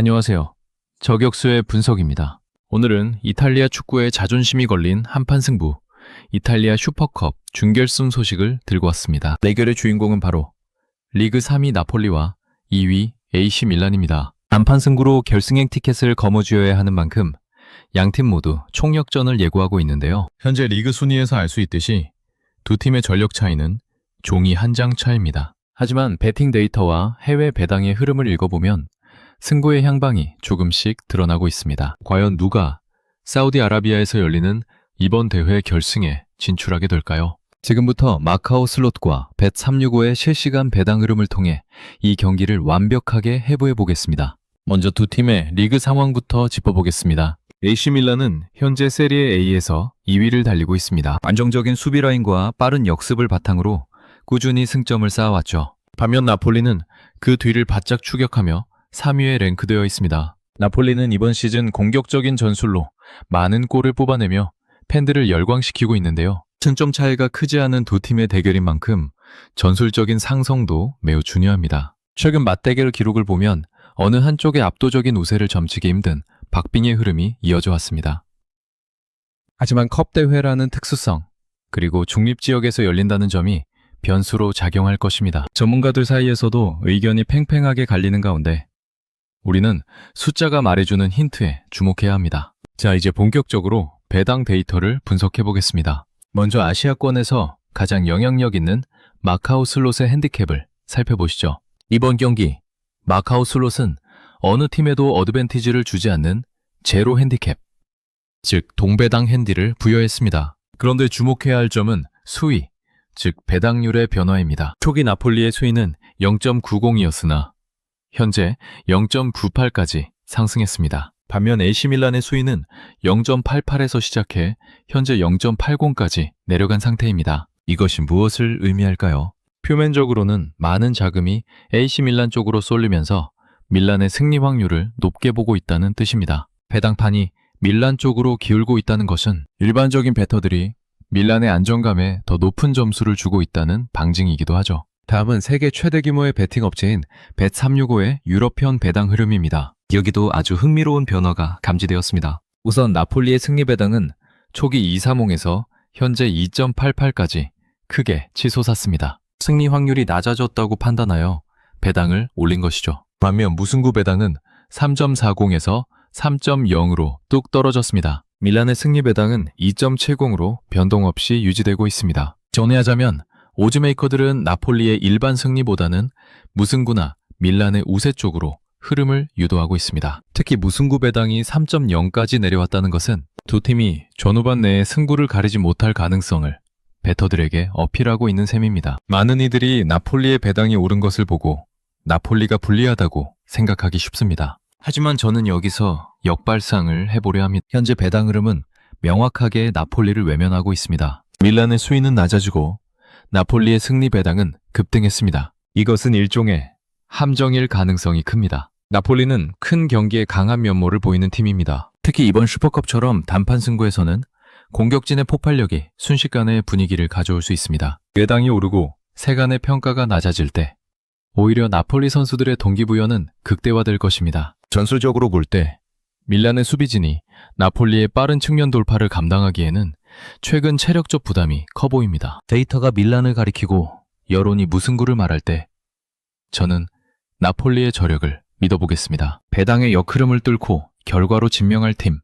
안녕하세요. 저격수의 분석입니다. 오늘은 이탈리아 축구의 자존심이 걸린 한판 승부, 이탈리아 슈퍼컵 준결승 소식을 들고 왔습니다. 대결의 주인공은 바로 리그 3위 나폴리와 2위 AC 밀란입니다. 단판 승부로 결승행 티켓을 거머쥐어야 하는 만큼 양 팀 모두 총력전을 예고하고 있는데요. 현재 리그 순위에서 알 수 있듯이 두 팀의 전력 차이는 종이 한 장 차입니다. 하지만 베팅 데이터와 해외 배당의 흐름을 읽어보면 승부의 향방이 조금씩 드러나고 있습니다. 과연 누가 사우디아라비아에서 열리는 이번 대회 결승에 진출하게 될까요? 지금부터 마카오 슬롯과 벳 365의 실시간 배당 흐름을 통해 이 경기를 완벽하게 해부해 보겠습니다. 먼저 두 팀의 리그 상황부터 짚어보겠습니다. AC 밀란은 현재 세리에 A에서 2위를 달리고 있습니다. 안정적인 수비 라인과 빠른 역습을 바탕으로 꾸준히 승점을 쌓아왔죠. 반면 나폴리는 그 뒤를 바짝 추격하며 3위에 랭크되어 있습니다. 나폴리는 이번 시즌 공격적인 전술로 많은 골을 뽑아내며 팬들을 열광시키고 있는데요. 승점 차이가 크지 않은 두 팀의 대결인 만큼 전술적인 상성도 매우 중요합니다. 최근 맞대결 기록을 보면 어느 한쪽의 압도적인 우세를 점치기 힘든 박빙의 흐름이 이어져 왔습니다. 하지만 컵 대회라는 특수성, 그리고 중립 지역에서 열린다는 점이 변수로 작용할 것입니다. 전문가들 사이에서도 의견이 팽팽하게 갈리는 가운데 우리는 숫자가 말해주는 힌트에 주목해야 합니다. 자, 이제 본격적으로 배당 데이터를 분석해 보겠습니다. 먼저 아시아권에서 가장 영향력 있는 마카오 슬롯의 핸디캡을 살펴보시죠. 이번 경기 마카오 슬롯은 어느 팀에도 어드밴티지를 주지 않는 제로 핸디캡, 즉 동배당 핸디를 부여했습니다. 그런데 주목해야 할 점은 수위, 즉 배당률의 변화입니다. 초기 나폴리의 수위는 0.90이었으나 현재 0.98까지 상승했습니다. 반면 AC 밀란의 수위는 0.88에서 시작해 현재 0.80까지 내려간 상태입니다. 이것이 무엇을 의미할까요? 표면적으로는 많은 자금이 AC 밀란 쪽으로 쏠리면서 밀란의 승리 확률을 높게 보고 있다는 뜻입니다. 배당판이 밀란 쪽으로 기울고 있다는 것은 일반적인 베터들이 밀란의 안정감에 더 높은 점수를 주고 있다는 방증이기도 하죠. 다음은 세계 최대 규모의 베팅 업체인 벳365의 유럽편 배당 흐름입니다. 여기도 아주 흥미로운 변화가 감지되었습니다. 우선 나폴리의 승리 배당은 초기 2-3홍에서 현재 2.88까지 크게 치솟았습니다. 승리 확률이 낮아졌다고 판단하여 배당을 올린 것이죠. 반면 무승부 배당은 3.40에서 3.0으로 뚝 떨어졌습니다. 밀란의 승리 배당은 2.70으로 변동 없이 유지되고 있습니다. 전해하자면 오즈메이커들은 나폴리의 일반 승리보다는 무승부나 밀란의 우세 쪽으로 흐름을 유도하고 있습니다. 특히 무승부 배당이 3.0까지 내려왔다는 것은 두 팀이 전후반 내에 승부를 가리지 못할 가능성을 베터들에게 어필하고 있는 셈입니다. 많은 이들이 나폴리의 배당이 오른 것을 보고 나폴리가 불리하다고 생각하기 쉽습니다. 하지만 저는 여기서 역발상을 해보려 합니다. 현재 배당 흐름은 명확하게 나폴리를 외면하고 있습니다. 밀란의 수위는 낮아지고 나폴리의 승리 배당은 급등했습니다. 이것은 일종의 함정일 가능성이 큽니다. 나폴리는 큰 경기에 강한 면모를 보이는 팀입니다. 특히 이번 슈퍼컵처럼 단판 승부에서는 공격진의 폭발력이 순식간에 분위기를 가져올 수 있습니다. 배당이 오르고 세간의 평가가 낮아질 때 오히려 나폴리 선수들의 동기부여는 극대화될 것입니다. 전술적으로 볼 때 밀란의 수비진이 나폴리의 빠른 측면 돌파를 감당하기에는 최근 체력적 부담이 커 보입니다. 데이터가 밀란을 가리키고 여론이 무승부를 말할 때 저는 나폴리의 저력을 믿어보겠습니다. 배당의 역흐름을 뚫고 결과로 증명할 팀.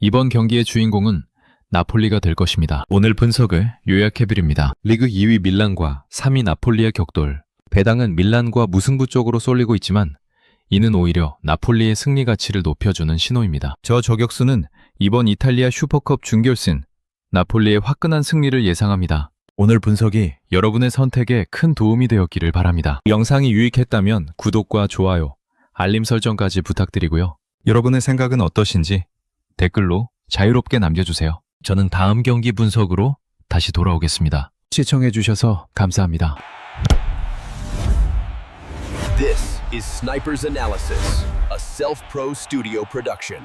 이번 경기의 주인공은 나폴리가 될 것입니다. 오늘 분석을 요약해드립니다. 리그 2위 밀란과 3위 나폴리의 격돌. 배당은 밀란과 무승부 쪽으로 쏠리고 있지만 이는 오히려 나폴리의 승리 가치를 높여주는 신호입니다. 저 저격수는 이번 이탈리아 슈퍼컵 준결승 나폴리의 화끈한 승리를 예상합니다. 오늘 분석이 여러분의 선택에 큰 도움이 되었기를 바랍니다. 영상이 유익했다면 구독과 좋아요, 알림 설정까지 부탁드리고요. 여러분의 생각은 어떠신지 댓글로 자유롭게 남겨주세요. 저는 다음 경기 분석으로 다시 돌아오겠습니다. 시청해주셔서 감사합니다. This is Sniper's Analysis, a self pro studio production.